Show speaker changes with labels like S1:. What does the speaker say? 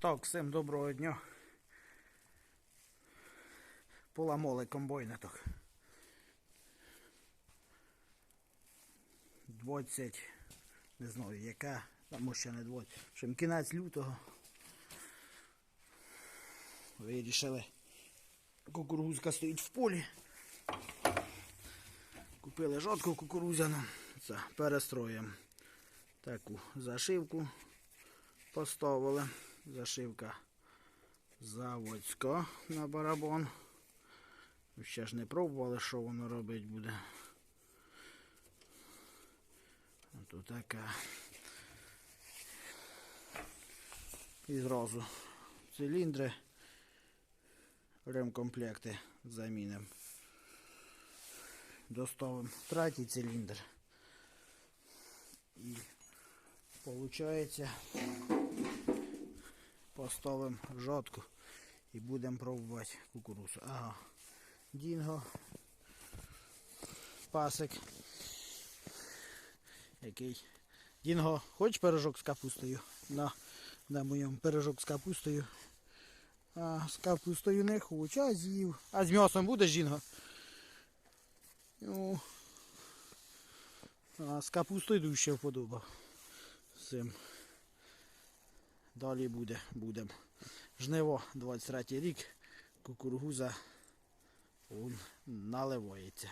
S1: Так, всім доброго дня. Поламали комбайнеток. 20, не знаю яка, там ще не 20. Чим кінець лютого. Вирішили. Кукурузка стоїть в полі. Купили жодку кукурузяну. Це перестроїмо таку зашивку поставили. Зашивка заводська на барабан. Ще ж не пробували, що воно робить буде. Ось така. І зразу циліндри, ремкомплекти замінимо. Доставимо третій циліндр. І Получається, поставимо жодку і будемо пробувати кукурузу. Ага. Дінго. Пасик. Який. Дінго, хочеш пирожок з капустою? На, на моєму пирожок з капустою. А з капустою не хочу, а з'їв. А з м'ясом будеш, Дінго? Ну, а з капустою дуже вподобав цим. Далі буде, будемо. Жниво 23 рік, кукургуза наливається.